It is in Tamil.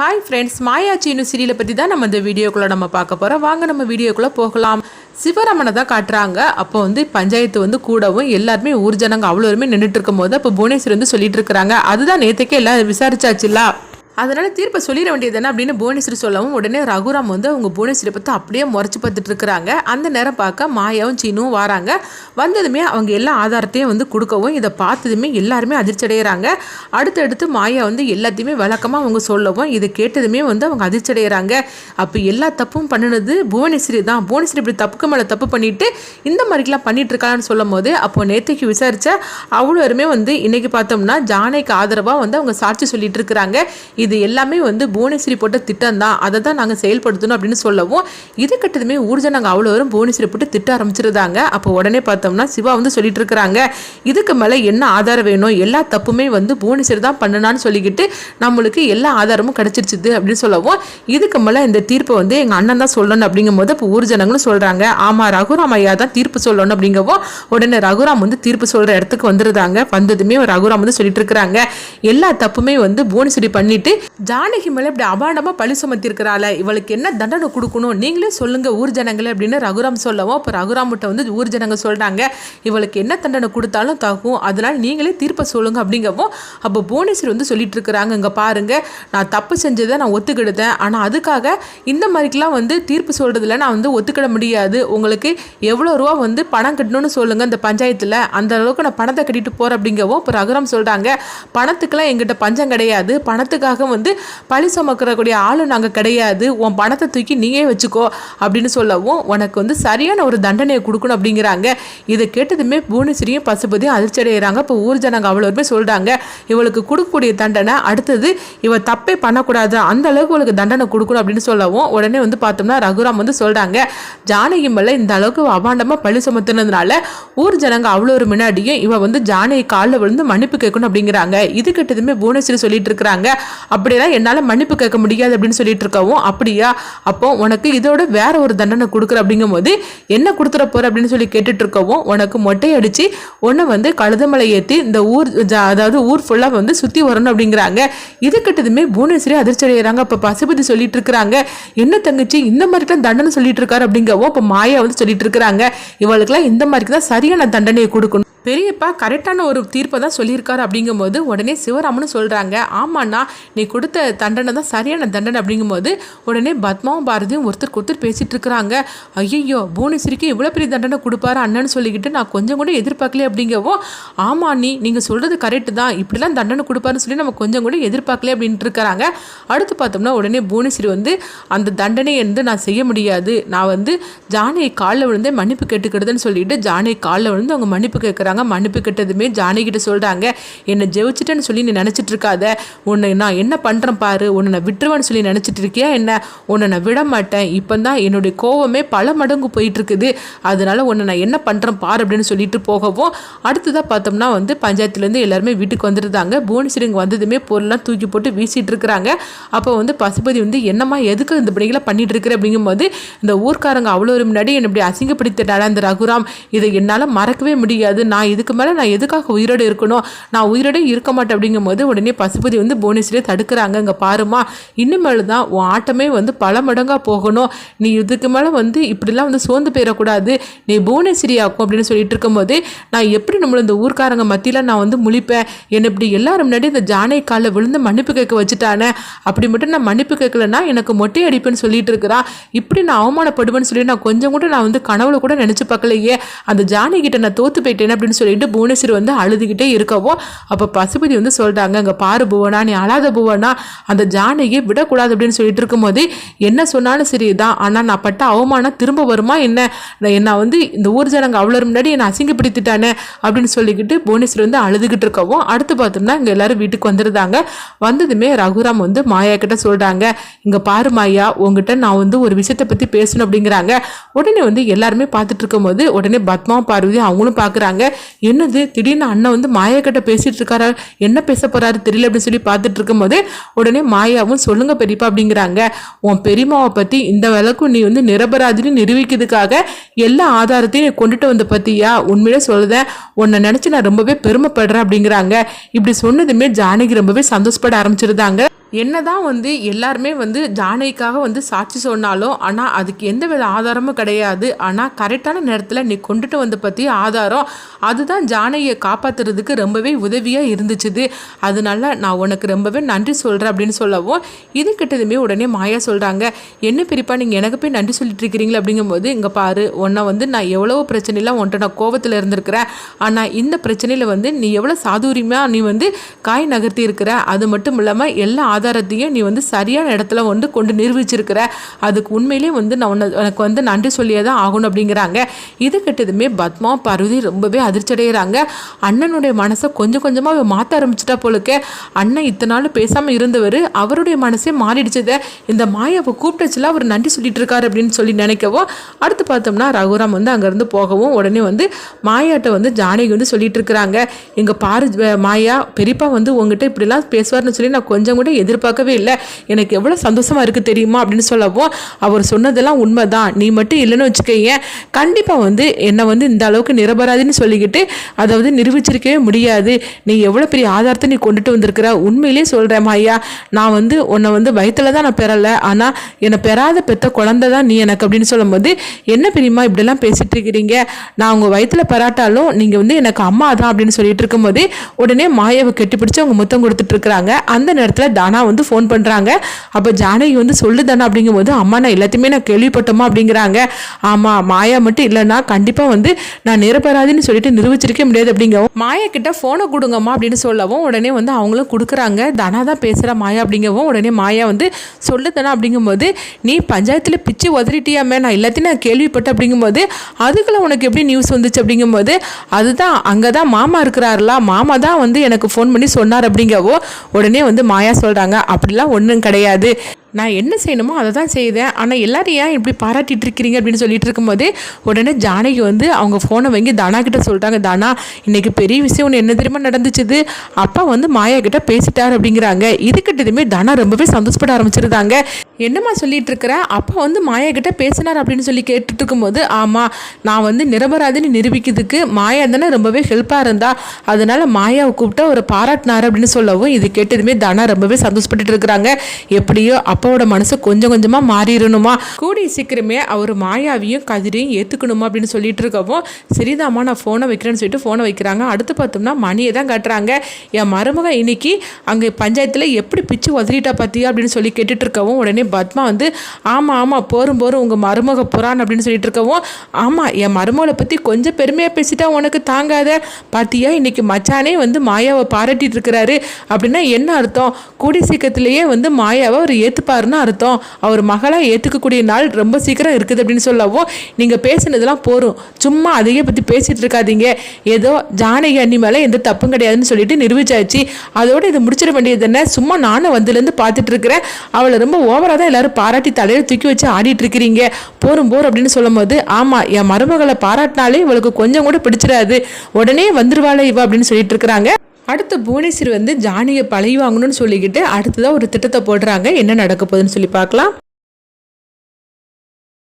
ஹாய் ஃப்ரெண்ட்ஸ் மாயாச்சின்னு சீரியலை பற்றி தான் நம்ம இந்த வீடியோக்குள்ளே நம்ம பார்க்க போகிறோம் வாங்க நம்ம வீடியோக்குள்ளே போகலாம். சிவராமனை தான் காட்டுறாங்க. அப்போ வந்து பஞ்சாயத்து வந்து கூடவும் எல்லாருமே ஊர் ஜனங்க அவ்வளோருமே நின்றுட்டு இருக்கும் போது அப்போ புவனேஸ்வர் வந்து சொல்லிட்டு இருக்கிறாங்க. அதுதான் நேற்றுக்கே எல்லாம் விசாரிச்சாச்சுல்ல? அதனால் தீர்ப்பை சொல்லிட வேண்டியது என்ன அப்படின்னு புவனேஸ்வரி சொல்லவும் உடனே ரகுராம் வந்து அவங்க புவனேஸ்வரி பார்த்து அப்படியே முறைச்சி பார்த்துட்டு இருக்கிறாங்க. அந்த நேரம் பார்க்க மாயாவும் சீனும் வராங்க. வந்ததுமே அவங்க எல்லா ஆதாரத்தையும் வந்து கொடுக்கவும் இதை பார்த்ததுமே எல்லாருமே அதிர்ச்சி அடைகிறாங்க அடுத்தடுத்து மாயா வந்து எல்லாத்தையுமே விளக்கமாக அவங்க சொல்லவும் இதை கேட்டதுமே வந்து அவங்க அதிர்ச்சி அடைகிறாங்க அப்போ எல்லா தப்பும் பண்ணினது புவனேஸ்வரி தான். புவனேஸ்வரி இப்படி தப்புக்கு மேலே தப்பு பண்ணிட்டு இந்த மாதிரிலாம் பண்ணிட்டு இருக்கான்னு சொல்லும் போது அப்போ நேற்றுக்கு விசாரிச்ச அவ்வளோருமே வந்து இன்னைக்கு பார்த்தோம்னா ஜானைக்கு ஆதரவாக வந்து அவங்க சாட்சி சொல்லிட்டு இருக்கிறாங்க. இது எல்லாமே வந்து புவனேஸ்வரி போட்ட திட்டம் தான் அதை தான் நாங்கள் செயல்படுத்தணும் அப்படின்னு சொல்லவும் இது கட்டதுமே ஊர்ஜனங்க அவ்வளோ வரும் புவனேஸ்வரி போட்டு திட்ட ஆரம்பிச்சிருந்தாங்க அப்போ உடனே பார்த்தோம்னா சிவா வந்து சொல்லிட்டு இருக்கிறாங்க இதுக்கு மேலே என்ன ஆதாரம் வேணும்? எல்லா தப்புமே வந்து புவனேஸ்வரி தான் பண்ணனான்னு சொல்லிக்கிட்டு நம்மளுக்கு எல்லா ஆதாரமும் கிடைச்சிருச்சுது அப்படின்னு சொல்லவும் இதுக்கு மேலே இந்த தீர்ப்பை வந்து எங்கள் அண்ணன் தான் சொல்லணும் அப்படிங்கும் போது இப்போ ஊர்ஜனங்களும் சொல்கிறாங்க ஆமாம் ரகுராம் ஐயா தான் தீர்ப்பு சொல்லணும் அப்படிங்கவும் உடனே ரகுராம் வந்து தீர்ப்பு சொல்கிற இடத்துக்கு வந்துருந்தாங்க வந்ததுமே ரகுராம் வந்து சொல்லிட்டு இருக்கிறாங்க எல்லா தப்புமே வந்து புவனேஸ்வரி பண்ணிட்டு ஜானகி மேலே இப்படி அபாண்டமாக பழி சுமத்திருக்கிறாள் இவளுக்கு என்ன தண்டனை கொடுக்கணும்? நீங்களே சொல்லுங்க ஊர் ஜனங்களே அப்படின்னு ரகுராம் சொல்லவும் இப்போ ரகுராம்கிட்ட வந்து ஊர் ஜனங்க சொல்கிறாங்க இவளுக்கு என்ன தண்டனை கொடுத்தாலும் தகும் அதனால் நீங்களே தீர்ப்பை சொல்லுங்க அப்படிங்கவும் அப்போ புவனேஸ்வரி வந்து சொல்லிட்டு இருக்கிறாங்க இங்கே பாருங்க நான் தப்பு செஞ்சதை நான் ஒத்துக்கிடுதேன் ஆனால் அதுக்காக இந்த மாதிரிக்கெலாம் வந்து தீர்ப்பு சொல்கிறதுல நான் வந்து ஒத்துக்கிட முடியாது. உங்களுக்கு எவ்வளோ ரூபா வந்து பணம் கட்டணும்னு சொல்லுங்கள் இந்த பஞ்சாயத்தில். அந்த அளவுக்கு நான் பணத்தை கட்டிட்டு போகிறேன் அப்படிங்கவும் இப்போ ரகுராம் சொல்கிறாங்க பணத்துக்கெல்லாம் எங்கிட்ட பஞ்சம் கிடையாது. பணத்துக்காக வந்து பழி சுமக்கிறக்கூடிய ஆளும் நாங்கள் கிடையாது. உன் பணத்தை தூக்கி நீயே வச்சுக்கோ அப்படின்னு சொல்லவும் உனக்கு வந்து சரியான ஒரு தண்டனையை கொடுக்கணும் அப்படிங்கிறாங்க. இதை கேட்டதுமே புவனேஸ்வரியும் பசுபதியும் அதிர்ச்சி அடைகிறாங்க. இப்போ ஊர் ஜனங்க அவ்வளோருமே சொல்கிறாங்க இவளுக்கு கொடுக்கக்கூடிய தண்டனை அடுத்தது இவள் தப்பே பண்ணக்கூடாது. அந்த அளவுக்கு இவளுக்கு தண்டனை கொடுக்கணும் அப்படின்னு சொல்லவும் உடனே வந்து பார்த்தோம்னா ரகுராம் வந்து சொல்கிறாங்க ஜானகி மேலே இந்த அளவுக்கு அபாண்டமாக பழி சுமத்துனதுனால ஊர் ஜனங்க அவ்வளோ ஒரு முன்னாடியும் இவள் வந்து ஜானகி காலில் விழுந்து மன்னிப்பு கேட்கணும் அப்படிங்கிறாங்க. இது கிட்டதுமே புவனேஸ்வரி சொல்லிட்டு இருக்கிறாங்க. அப்படியெல்லாம் என்னால் மன்னிப்பு கேட்க முடியாது அப்படின்னு சொல்லிட்டு இருக்கவும் அப்படியா? அப்போ உனக்கு இதோட வேற ஒரு தண்டனை கொடுக்குற அப்படிங்கும்போது என்ன கொடுத்துட போற? அப்படின்னு சொல்லி கேட்டுட்டு இருக்கவும் உனக்கு மொட்டை அடிச்சு உன்னை வந்து கழுதமலை ஏற்றி இந்த ஊர் ஜா- அதாவது ஊர் ஃபுல்லாக வந்து சுற்றி வரணும் அப்படிங்கிறாங்க. இது கிட்டதுமே புவனேஸ்வரி அதிர்ச்சி அடைகிறாங்க. அப்போ பசுபதி சொல்லிட்டு இருக்கிறாங்க என்ன தங்கச்சி இந்த மாதிரிலாம் தண்டனை சொல்லிட்டு இருக்காரு அப்படிங்கவும் இப்போ மாயா வந்து சொல்லிட்டு இருக்கிறாங்க. இவளுக்குலாம் இந்த மாதிரிக்கு தான் சரியான தண்டனையை கொடுக்கணும். பெரியப்பா கரெக்டான ஒரு தீர்ப்பை தான் சொல்லியிருக்காரு அப்படிங்கும்போது உடனே சிவராமனும் சொல்கிறாங்க ஆமாண்ணா நீ கொடுத்த தண்டனை தான் சரியான தண்டனை அப்படிங்கும்போது உடனே பத்மாவும் பாரதியும் ஒருத்தருக்கு ஒருத்தர் பேசிகிட்டு இருக்கிறாங்க. ஐயோ புவனேஸ்வரிக்கு இவ்வளோ பெரிய தண்டனை கொடுப்பாரு அண்ணன்னு சொல்லிக்கிட்டு நான் கொஞ்சம் கூட எதிர்பார்க்கல அப்படிங்கவோ ஆமா நீ நீங்கள் சொல்கிறது கரெக்டு தான். இப்படிலாம் தண்டனை கொடுப்பாருன்னு சொல்லி நம்ம கொஞ்சம் கூட எதிர்பார்க்கல அப்படின்ட்டு இருக்கிறாங்க. அடுத்து பார்த்தோம்னா உடனே புவனேஸ்வரி வந்து அந்த தண்டனை வந்து நான் செய்ய முடியாது. நான் வந்து ஜானகி காலில் விழுந்தே மன்னிப்பு கேட்டுக்கிடுதுன்னு சொல்லிட்டு ஜானகி காலில் விழுந்து அவங்க மன்னிப்பு கேட்குறாங்க. மன்னிப்பு கிட்டதுமே ஜானகி கிட்ட சொல்கிறாங்க என்னை ஜெயிச்சிட்டேன்னு சொல்லி நீ நினச்சிட்டு இருக்காத. உன்னை நான் என்ன பண்ணுறேன் பாரு. உன்னை நான் விட்டுருவேன்னு சொல்லி நினச்சிட்டு இருக்கியா என்ன? உன்னை நான் விட மாட்டேன். இப்போ தான் என்னுடைய கோவமே பல மடங்கு போயிட்டுருக்குது. அதனால் அதனால உன்னை நான் என்ன பண்ணுறேன் பாரு அப்படின்னு சொல்லிட்டு போகவும் அடுத்ததாக பார்த்தோம்னா வந்து பஞ்சாயத்துலேருந்து எல்லாருமே வீட்டுக்கு வந்துருந்தாங்க. புவனேஸ்வரி வந்ததுமே பொருள்லாம் தூக்கி போட்டு வீசிட்டு இருக்கிறாங்க. அப்போ வந்து பசுபதி வந்து என்னம்மா எதுக்கு இந்த பிள்ளைகளை பண்ணிட்டு இருக்கிற? அப்படிங்கும்போது இந்த ஊர்க்காரங்க அவ்வளோ ஒரு முன்னாடி என்னை இப்படி அசிங்கப்படுத்திட்டாடா இந்த ரகுராம்? இதை என்னால் மறக்கவே முடியாது. நான் நான் இதுக்கு மேலே நான் எதுக்காக உயிரோடு இருக்கணும்? நான் உயிரோடு இருக்க மாட்டேன் அப்படிங்கும்போது உடனே பசுபதி வந்து புவனேஸ்வரியை தடுக்கிறாங்க. இங்கே பாருமா இனிமேல் தான் உன் ஆட்டமே வந்து பல மடங்காக போகணும். நீ இதுக்கு மேலே வந்து இப்படிலாம் வந்து சோர்ந்து போயிடக்கூடாது. நீ புவனேஸ்வரி ஆக்கும் அப்படின்னு சொல்லிட்டு இருக்கும்போது நான் எப்படி நம்மளை இந்த ஊர்க்காரங்க மத்தியில் நான் வந்து முழிப்பேன்? என்னை இப்படி எல்லாரும் முன்னாடி இந்த ஜானை காலில் விழுந்து மன்னிப்பு கேட்க வச்சுட்டானே? அப்படி மட்டும் நான் மன்னிப்பு கேட்கலன்னா எனக்கு மொட்டை அடிப்பேன்னு சொல்லிட்டு இருக்கிறான் இப்படி நான் அவமானப்படுவேன்னு சொல்லி நான் கொஞ்சம் கூட நான் வந்து கனவுல கூட நினச்சி பார்க்கலையே. அந்த ஜானி கிட்ட நான் தோத்து போயிட்டேன் அப்படின்னு அப்படின்னு சொல்லிட்டு புவனேஸ்வரி வந்து அழுதுகிட்டே இருக்கவோ அப்போ பசுபதி வந்து சொல்கிறாங்க அங்கே பாரு புவனா நீ அழாத புவனா அந்த ஜானகியை விடக்கூடாது அப்படின்னு சொல்லிட்டு இருக்கும்போது என்ன சொன்னாலும் சரி தான் ஆனால் நான் பட்ட அவமானம் திரும்ப வருமா என்ன? நான் என்ன வந்து இந்த ஊர் ஜனங்க அவ்வளோ முன்னாடி என்னை அசிங்கப்படுத்திட்டானே அப்படின்னு சொல்லிக்கிட்டு புவனேஸ்வரி வந்து அழுதுகிட்டு இருக்கவும் அடுத்து பார்த்தோம்னா இங்கே எல்லாரும் வீட்டுக்கு வந்துருந்தாங்க. வந்ததுமே ரகுராம் வந்து மாயா கிட்ட சொல்கிறாங்க இங்கே பாரு மாயா உங்ககிட்ட நான் வந்து ஒரு விஷயத்தை பற்றி பேசணும் அப்படிங்கிறாங்க. உடனே வந்து எல்லாருமே பார்த்துட்டு இருக்கும்போது உடனே பத்மா பார்வதி அவங்களும் பார்க்குறாங்க என்னது? திடீர்னு அண்ணன் வந்து மாயா கிட்ட பேசிட்டு இருக்காரா? என்ன பேச போறாரு தெரியல அப்படின்னு சொல்லி பார்த்துட்டு இருக்கும்போது உடனே மாயாவும் சொல்லுங்க பெரியப்பா அப்படிங்கிறாங்க. உன் பெரியம்மாவை பற்றி இந்த அளவுக்கு நீ வந்து நிரபராதின்னு நிரூபிக்கிறதுக்காக எல்லா ஆதாரத்தையும் நீ கொண்டுட்டு வந்த பத்தியா? உண்மையிலே சொல்லுதேன் உன்னை நினச்சி நான் ரொம்பவே பெருமைப்படுறேன் அப்படிங்கிறாங்க. இப்படி சொன்னதுமே ஜானகி ரொம்பவே சந்தோஷப்பட ஆரம்பிச்சிருந்தாங்க. என்னதான் வந்து எல்லாருமே வந்து ஜானகிக்காக வந்து சாட்சி சொன்னாலும் ஆனால் அதுக்கு எந்த வித ஆதாரமும் கிடையாது. ஆனால் கரெக்டான நேரத்தில் நீ கொண்டுட்டு வந்த பற்றி ஆதாரம் அதுதான் ஜானகியை காப்பாற்றுறதுக்கு ரொம்பவே உதவியாக இருந்துச்சுது. அதனால நான் உனக்கு ரொம்பவே நன்றி சொல்கிறேன் அப்படின்னு சொல்லவும் இது கிட்டதுமே உடனே மாயா சொல்கிறாங்க என்ன பிரிப்பா நீங்கள் எனக்கு போய் நன்றி சொல்லிட்டு இருக்கிறீங்களா? அப்படிங்கும்போது இங்கே பாரு உன்னை வந்து நான் எவ்வளோ பிரச்சனைலாம் உன்ட்ட நான் கோவத்தில் இருந்திருக்கிறேன். ஆனால் இந்த பிரச்சனையில் வந்து நீ எவ்வளோ சாதுரியமாக நீ வந்து காய் நகர்த்தி இருக்கிற? அது மட்டும் இல்லாமல் எல்லா ஆதாரத்தையும் நீ வந்து சரியான இடத்துல வந்து கொண்டு நிரூபிச்சிருக்கிற. அதுக்கு உண்மையிலேயே வந்து நான் உன்னை எனக்கு வந்து நன்றி சொல்லியே தான் ஆகணும் அப்படிங்கிறாங்க. இது கிட்டதுமே பத்மா பார்வதி ரொம்பவே அதிர்ச்சி அடைகிறாங்க அண்ணனுடைய மனசை கொஞ்சம் கொஞ்சமாக மாற்ற ஆரம்பிச்சிட்டா போலுக்கு அண்ணன் இத்தனை நாள் பேசாமல் இருந்தவர் அவருடைய மனசே மாறிடுச்சதை. இந்த மாயாவை கூப்பிட்டுச்சுல அவர் நன்றி சொல்லிட்டு இருக்காரு அப்படின்னு சொல்லி நினைக்கவும் அடுத்து பார்த்தோம்னா ரகுராம் வந்து அங்கேருந்து போகவும் உடனே வந்து மாயாட்ட வந்து ஜானகி வந்து சொல்லிட்டு இருக்கிறாங்க எங்கள் பாரு மாயா பெரியப்பா வந்து உங்ககிட்ட இப்படிலாம் பேசுவார்னு சொல்லி நான் கொஞ்சம் கூட எதிர்பார்க்கவே இல்லை. எனக்கு எவ்வளோ சந்தோஷமாக இருக்குது தெரியுமா அப்படின்னு சொல்லவும் அவர் சொன்னதெல்லாம் உண்மை தான் நீ மட்டும் இல்லைன்னு வச்சுக்கோங்க கண்டிப்பாக வந்து என்னை வந்து இந்த அளவுக்கு நிரபராதின்னு சொல்லிக்கிட்டு அதை வந்து நிரூபிச்சிருக்கவே முடியாது. நீ எவ்வளோ பெரிய ஆதாரத்தை நீ கொண்டுட்டு வந்திருக்கிற? உண்மையிலே சொல்கிறேன் மாயா. நான் வந்து உன்னை வந்து வயிற்றில் தான் நான் பெறலை. ஆனால் என்னை பெறாத பெத்த குழந்தை தான் நீ எனக்கு அப்படின்னு சொல்லும்போது என்ன பெரியம்மா இப்படிலாம் பேசிகிட்டு இருக்கிறீங்க? நான் உங்கள் வயிற்றில் பெறாட்டாலும் நீங்கள் வந்து எனக்கு அம்மா தான் அப்படின்னு சொல்லிட்டு இருக்கும்போது உடனே மாயாவை கெட்டிப்பிடிச்சு அவங்க முத்தம் கொடுத்துட்டு இருக்கிறாங்க. அந்த நேரத்தில் தானா வந்து ஃபோன் பண்ணுறாங்க அப்போ ஜானகி வந்து சொல்லு அப்படிங்கும்போது அம்மா நான் எல்லாத்தையுமே நான் கேள்விப்பட்டோமா? அப்படிங்கிறாங்க. ஆமாம் மாயா மட்டும் இல்லைன்னா கண்டிப்பாக வந்து நான் நிரபராதின்னு சொல்லிட்டு நிரூபிச்சிருக்க முடியாது அப்படிங்கவும் மாயா கிட்ட ஃபோனை கொடுங்கம்மா அப்படின்னு சொல்லவும் உடனே வந்து அவங்களும் கொடுக்குறாங்க. தனா தான் பேசுகிற மாயா அப்படிங்கவும் உடனே மாயா வந்து சொல்லு அப்படிங்கும்போது நீ பஞ்சாயத்தில் பிச்சு உதறிட்டியாமே நான் எல்லாத்தையும் நான் கேள்விப்பட்டேன் அப்படிங்கும்போது அதுக்குள்ள உனக்கு எப்படி நியூஸ் வந்துச்சு? அப்படிங்கும்போது அதுதான் அங்கே தான் மாமா இருக்கிறாருல. மாமா தான் வந்து எனக்கு ஃபோன் பண்ணி சொன்னார் அப்படிங்கவோ உடனே வந்து மாயா சொல்கிறாங்க அப்படிலாம் ஒன்றும் கிடையாது. நான் என்ன செய்யணுமோ அதை தான் செய்தேன். ஆனால் எல்லாரும் ஏன் இப்படி பாராட்டிட்டு இருக்கிறீங்க அப்படின்னு சொல்லிட்டு இருக்கும்போது உடனே ஜானகி வந்து அவங்க ஃபோனை வாங்கி தானா கிட்ட சொல்கிறாங்க தானா இன்றைக்கி பெரிய விஷயம் ஒன்று என்ன தெரியுமா நடந்துச்சுது? அப்பா வந்து மாயா கிட்ட பேசிட்டார் அப்படிங்கிறாங்க. இதுக்கிட்டதுமே தானா ரொம்பவே சந்தோஷப்பட ஆரம்பிச்சிருந்தாங்க. என்னம்மா சொல்லிட்டு இருக்கிற? அப்பா வந்து மாயா கிட்ட பேசினார் அப்படின்னு சொல்லி கேட்டுட்டு இருக்கும்போது ஆமாம் நான் வந்து நிரபராதின்னு நிரூபிக்கிறதுக்கு மாயா தானே ரொம்பவே ஹெல்ப்பாக இருந்தா அதனால மாயாவை கூப்பிட்டு ஒரு பாராட்டினார் அப்படின்னு சொல்லவும் இது கேட்டதுமே தானா ரொம்பவே சந்தோஷப்பட்டுட்டு இருக்கிறாங்க. எப்படியோ அப்பாவோட மனசு கொஞ்சம் கொஞ்சமாக மாறிடணுமா? கூடி சீக்கிரமே அவர் மாயாவையும் கதிரையும் ஏற்றுக்கணுமா அப்படின்னு சொல்லிட்டு இருக்கவும் சரிதாம்மா நான் ஃபோனை வைக்கிறேன்னு சொல்லிட்டு ஃபோனை வைக்கிறாங்க. அடுத்து பார்த்தோம்னா மணியை தான் கட்டுறாங்க. என் மருமக இன்னைக்கு அங்கே பஞ்சாயத்தில் எப்படி பிச்சு உதறிட்டா பார்த்தியா அப்படின்னு சொல்லி கேட்டுட்டு இருக்கவும் உடனே பத்மா வந்து ஆமாம் ஆமாம் போரும் போரும் உங்கள் மருமக புறான் அப்படின்னு சொல்லிட்டு இருக்கவும் ஆமாம் என் மருமகளை பற்றி கொஞ்சம் பெருமையாக பேசிட்டா உனக்கு தாங்காத? பார்த்தியா இன்னைக்கு மச்சானே வந்து மாயாவை பாராட்டிட்டு இருக்கிறாரு. அப்படின்னா என்ன அர்த்தம்? கூடி சீக்கிரத்திலேயே வந்து மாயாவை அவர் ஏற்றுப்பாருன்னு அர்த்தம். அவர் மகளாக ஏற்றுக்கக்கூடிய நாள் ரொம்ப சீக்கிரம் இருக்குது அப்படின்னு சொல்லவும் நீங்கள் பேசுனதெல்லாம் போகும் சும்மா அதையே பற்றி பேசிகிட்டு இருக்காதீங்க. ஏதோ ஜானகி அண்ணி மேலே எந்த தப்பும் கிடையாதுன்னு சொல்லிட்டு நிரூபிச்சாச்சு. அதோடு இது முடிச்சிட வேண்டியது என்ன? சும்மா நானும் வந்துலேருந்து பார்த்துட்டு இருக்கிறேன். அவளை ரொம்ப ஓவராக தான் எல்லாரும் பாராட்டி தலையில் தூக்கி வச்சு ஆடிட்டு இருக்கிறீங்க. போரும் போர் அப்படின்னு சொல்லும்போது ஆமாம் என் மருமகளை பாராட்டினாலே இவளுக்கு கொஞ்சம் கூட பிடிச்சிடாது. உடனே வந்துருவாளே இவ அப்படின்னு சொல்லிட்டு இருக்கிறாங்க. அடுத்து புவனேஸ்வரி வந்து ஜானியை பழகி வாங்கணும்னு சொல்லிக்கிட்டு அடுத்ததாக ஒரு திட்டத்தை போடுறாங்க. என்ன நடக்க போகுதுன்னு சொல்லி பார்க்கலாம்.